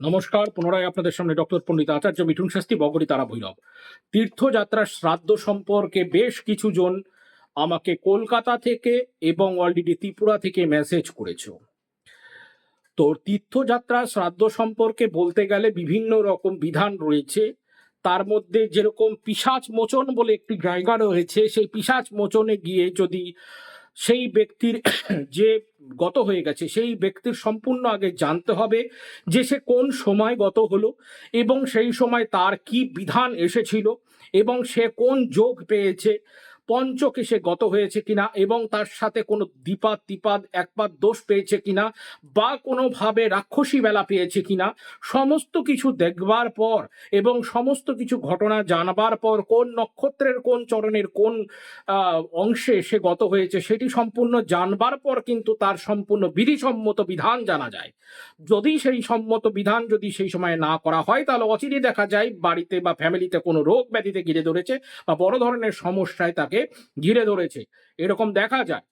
নমস্কার, পুনরায় আপনাদের সামনে ডক্টর পণ্ডিত আচার্য মিঠুন শাস্তি বগরী তারা ভৈরব। তীর্থযাত্রার শ্রাদ্ধ সম্পর্কে বেশ কিছু জন আমাকে কলকাতা থেকে এবং অলরেডি ত্রিপুরা থেকে মেসেজ করেছ। তো তীর্থযাত্রা শ্রাদ্ধ সম্পর্কে বলতে গেলে বিভিন্ন রকম বিধান রয়েছে। তার মধ্যে যেরকম পিসাচ মোচন বলে একটি জায়গা রয়েছে, সেই পিসাচ মোচনে গিয়ে যদি সেই ব্যক্তির যে গত হয়ে গেছে, সেই ব্যক্তির সম্পূর্ণ আগে জানতে হবে যে সে কোন সময় গত হলো এবং সেই সময় তার কি বিধান এসেছিল এবং সে কোন যোগ পেয়েছে। পঞ্চকে সে গত হয়েছে কিনা এবং তার সাথে কোনো দ্বিপাদ, তিপাদ, একপাদ দোষ পেয়েছে কিনা বা কোনোভাবে রাক্ষসী বেলা পেয়েছে কিনা, সমস্ত কিছু দেখবার পর এবং সমস্ত কিছু ঘটনা জানবার পর কোন নক্ষত্রের, কোন চরণের, কোন অংশে সে গত হয়েছে সেটি সম্পূর্ণ জানবার পর কিন্তু তার সম্পূর্ণ বিধিসম্মত বিধান জানা যায়। যদি সেই সম্মত বিধান যদি সেই সময় না করা হয়, তাহলে অচিরে দেখা যায় বাড়িতে বা ফ্যামিলিতে কোনো রোগ ব্যাধিতে ঘিরে ধরেছে বা বড় ধরনের সমস্যায় তাকে ঘিরে ধরেছে। এরকম দেখা যায়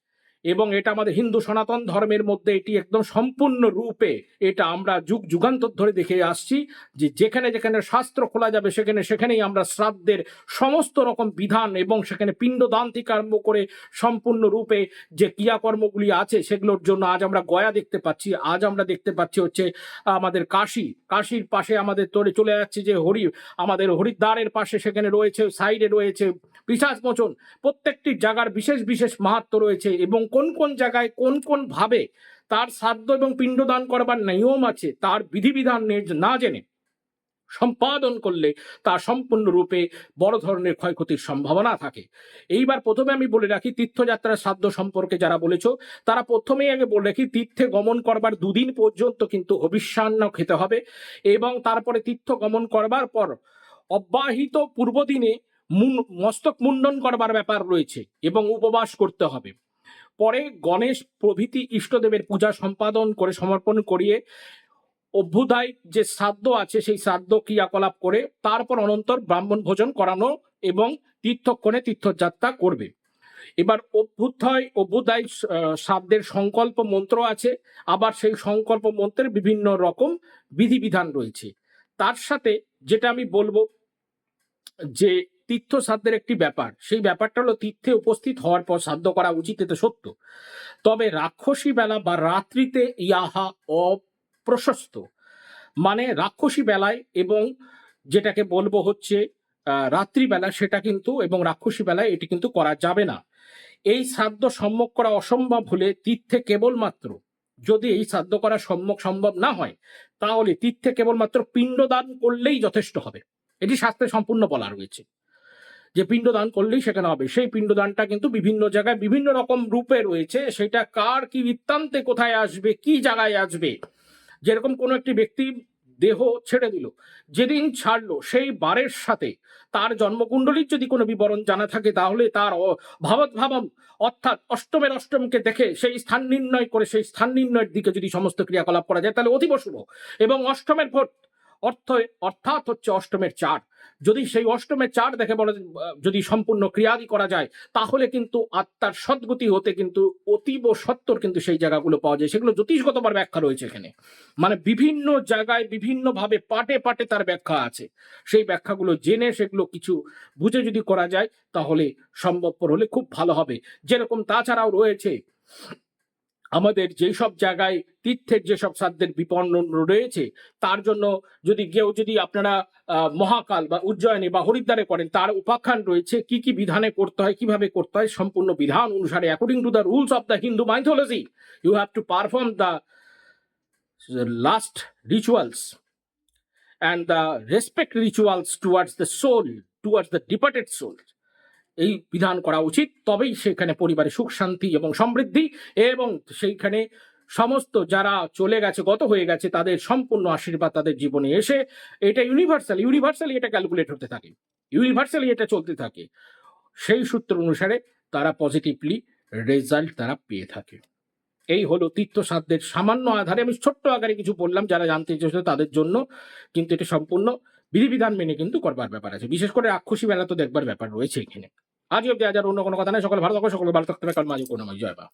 এবং এটা আমাদের হিন্দু সনাতন ধর্মের মধ্যে এটি একদম সম্পূর্ণ রূপে এটা আমরা যুগ যুগান্তর ধরে দেখে আসছি যে যেখানে যেখানে শাস্ত্র খোলা যাবে সেখানে সেখানেই আমরা শ্রাদ্ধের সমস্ত রকম বিধান এবং সেখানে পিণ্ডদান থেকে আরম্ভ করে সম্পূর্ণ রূপে যে ক্রিয়াকর্মগুলি আছে সেগুলোর জন্য আজ আমরা গয়া দেখতে পাচ্ছি। আজ আমরা দেখতে পাচ্ছি হচ্ছে আমাদের কাশি। কাশির পাশে আমাদের তোরে চলে যাচ্ছে যে হরি, আমাদের হরিদ্বারের পাশে সেখানে রয়েছে, সাইডে রয়েছে পিসাচ মোচন। প্রত্যেকটি জায়গার বিশেষ বিশেষ মাহাত্ম রয়েছে এবং কোন কোন জায়গায় কোন কোন ভাবে তার শ্রাদ্ধ এবং পিণ্ডদান করবার নিয়ম আছে, তার বিধিবিধান না জেনে সম্পাদন করলে তা সম্পূর্ণরূপে বড় ধরনের ক্ষয়ক্ষতির সম্ভাবনা থাকে। এইবার প্রথমে আমি বলে রাখি, তীর্থযাত্রার শ্রাদ্ধ সম্পর্কে যারা বলেছ, তারা প্রথমেই আগে বলে রাখি, তীর্থে গমন করবার দুদিন পর্যন্ত কিন্তু হবিষ্যান্ন খেতে হবে এবং তারপরে তীর্থ গমন করবার পর অব্যাহিত পূর্বদিনে মস্তক মুন্ডন করবার ব্যাপার রয়েছে এবং উপবাস করতে হবে। পরে গণেশ প্রভৃতি ইষ্টদেবের পূজা সম্পাদন করে সমর্পণ করিয়ে অভ্যুদয় যে শ্রাদ্ধ আছে সেই শ্রাদ্ধ ক্রিয়াকলাপ করে তারপর অনন্তর ব্রাহ্মণ ভোজন করানো এবং তীর্থক্ষণে তীর্থযাত্রা করবে। এবার অভ্যুদয় অভ্যুদয় শ্রাদ্ধের সংকল্প মন্ত্র আছে। আবার সেই সংকল্প মন্ত্রের বিভিন্ন রকম বিধিবিধান রয়েছে। তার সাথে যেটা আমি বলব যে তীর্থ শ্রাদ্ধের একটি ব্যাপার। সেই ব্যাপারটা হলো তীর্থে উপস্থিত হওয়ার পর শ্রাদ্ধ করা উচিত এতে সত্য। তবে রাক্ষসী বেলা বা রাত্রিতে ইহা অপ্রশস্ত। মানে রাক্ষসী বেলায় এবং যেটাকে বলব হচ্ছে রাত্রিবেলা সেটা কিন্তু এবং রাক্ষসী বেলায় এটি কিন্তু করা যাবে না। এই শ্রাদ্ধ সম্মুখ করা অসম্ভব হলে তীর্থে কেবলমাত্র যদি এই শ্রাদ্ধ করা সম্মুখ সম্ভব না হয়, তাহলে তীর্থে কেবলমাত্র পিণ্ডদান করলেই যথেষ্ট হবে। এটি শাস্ত্রে সম্পূর্ণ বলা রয়েছে। যে পিণ্ডদান করলেই সেখানে হবে। সেই পিণ্ডদানটা কিন্তু বিভিন্ন জায়গায় বিভিন্ন রকম রূপে রয়েছে। সেটা কার কি বৃত্তান্তে কোথায় আসবে, কি জায়গায় আসবে? যেরকম কোনো একটি ব্যক্তি দেহ ছেড়ে দিল, যেদিন ছাড়লো, সেই বারের সাথে তার জন্মকুণ্ডলীর যদি কোনো বিবরণ জানা থাকে, তাহলে তার ভাবম অর্থাৎ অষ্টমের অষ্টমকে দেখে সেই স্থান নির্ণয় করে সেই স্থান নির্ণয়ের দিকে যদি সমস্ত ক্রিয়াকলাপ করা যায়, তাহলে অতীব শুভ। এবং অষ্টমের ভোট অর্থ, অর্থাৎ হচ্ছে অষ্টমের চার। যদি সেই অষ্টমের চার দেখে বলে, যদি সম্পূর্ণ ক্রিয়াদি করা যায়, তাহলে কিন্তু আত্মার সদ্গতি হতে কিন্তু অতীব সত্তর কিন্তু সেই জায়গাগুলো পাওয়া যায়। সেগুলো জ্যোতিষগতবার ব্যাখ্যা রয়েছে এখানে। মানে বিভিন্ন জায়গায় বিভিন্নভাবে পাটে পাটে তার ব্যাখ্যা আছে। সেই ব্যাখ্যাগুলো জেনে সেগুলো কিছু বুঝে যদি করা যায়, তাহলে সম্ভবপর হলে খুব ভালো হবে। যেরকম তাছাড়াও রয়েছে আমাদের যেসব জায়গায় তীর্থের যেসব শ্রাদ্ধের বিপণন রয়েছে, তার জন্য যদি কেউ যদি আপনারা মহাকাল বা উজ্জয়িনী বা হরিদ্বারে করেন তার উপাখ্যান রয়েছে, কি কি বিধানে করতে হয়, কীভাবে করতে হয়, সম্পূর্ণ বিধান অনুসারে according to the rules of the Hindu mythology you have to perform the last rituals and the respect rituals towards the soul towards the departed soul এই বিধান করা উচিত। তবেই সেখানে পরিবারে সুখ, শান্তি এবং সমৃদ্ধি এবং সেইখানে সমস্ত যারা চলে গেছে, গত হয়ে গেছে, তাদের সম্পূর্ণ আশীর্বাদ তাদের জীবনে এসে এটা ইউনিভার্সাল ইউনিভার্সালি এটা ক্যালকুলেট হতে থাকে। ইউনিভার্সালি এটা চলতে থাকে। সেই সূত্র অনুসারে তারা পজিটিভলি রেজাল্ট তারা পেয়ে থাকে। এই হলো তীর্থ সাধ্যের সামান্য আধারে। আমি ছোট্ট আকারে কিছু বললাম, যারা জানতে চেয়েছিল তাদের জন্য, কিন্তু এটা সম্পূর্ণ বিধিবিধান মেনে কিন্তু করবার ব্যাপার আছে। বিশেষ করে রাক্ষসী বেলা তো দেখবার ব্যাপার রয়েছে এখানে। আজ অব্দি আজ আর অন্য কোনো কথা নেই। সকল ভালো থাকো, সকল ভালো থাকতে হবে কারণ মাঝে কোনো জয় বা